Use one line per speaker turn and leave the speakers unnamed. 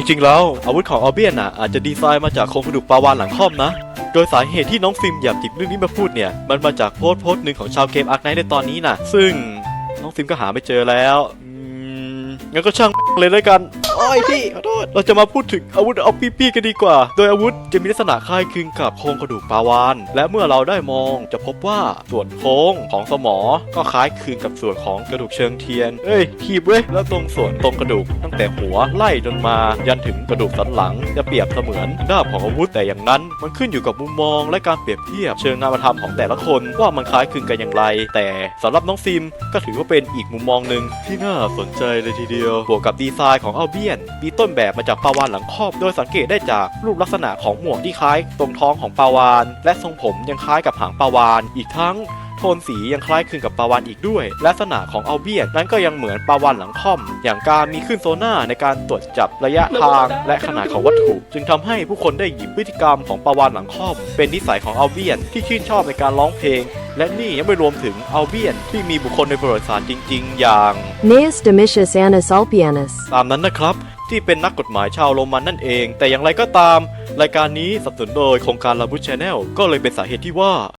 จริงๆ แล้วอาวุธของออเบียนอะอาจจะดีไซน์มาจากโครงกระดูกปลาวานหลังค่อมนะ โดยสาเหตุที่น้องฟิล์มอยากจิบเรื่องนี้มาพูดเนี่ย มันมาจากโพสต์โพสต์หนึ่งของชาวเกมอาร์คไนท์ในตอนนี้น่ะ ซึ่งน้องฟิล์มก็หาไม่เจอแล้วงั้นก็ช่างเลยแล้วกัน โอ้ยพี่ขอโทษเราจะมาพูดถึงอาวุธเอาปี้ๆกันดีกว่า โดยอาวุธจะมีลักษณะคล้ายคลึงกับโครงกระดูกปลาวานและเมื่อเราได้มองจะพบว่าส่วนโค้งของสมอ ก็คล้ายคลึงกับส่วนของกระดูกเชิงเทียนเอ้ยทีบเว้ยแล้วตรงส่วนตรงกระดูกตั้งแต่หัวไล่จนมายันถึงกระดูกสันหลัง จะเปรียบเสมือนด้ามของอาวุธแต่อย่างนั้น มันขึ้นอยู่กับมุมมองและการเปรียบเทียบเชิงนามธรรมของแต่ละคนว่ามันคล้ายคลึงกันอย่างไร แต่สำหรับน้องฟิมก็ถือว่าเป็นอีกมุมมองหนึ่งที่น่าสนใจเลยทีเดียวบวกกับดีไซน์ของอัลเบียน มีต้นแบบมาจากปาวานหลังครอบ โดยสังเกตได้จากรูปลักษณะของหมวกที่คล้ายตรงท้องของปาวาน และทรงผมยังคล้ายกับหางปาวาน อีกทั้งโทนสียังคล้ายคลึงกับปาวานอีกด้วยและลักษณะของอัลเบียนนั้นก็ยังเหมือนปาวานหลังค่อม อย่างการมีขึ้นโซน่าในการตรวจจับระยะทางและขนาดของวัตถุ จึงทำให้ผู้คนได้หยิบพฤติกรรมของปาวานหลังค่อม เป็นนิสัยของอัลเบียนที่ชื่นชอบในการร้องเพลง และนี่ยังไม่รวมถึงอัลเบียนที่มีบุคคลในประวัติศาสตร์จริง ๆ อย่าง
Gnaeus Domitius Annus Ulpianus.
ตามนั้นนะครับ ที่เป็นนักกฎหมายชาวโรมันนั่นเอง แต่อย่างไรก็ตาม รายการนี้สนับสนุนโดยโครงการลาบูชแนลก็เลยเป็นสาเหตุที่ว่า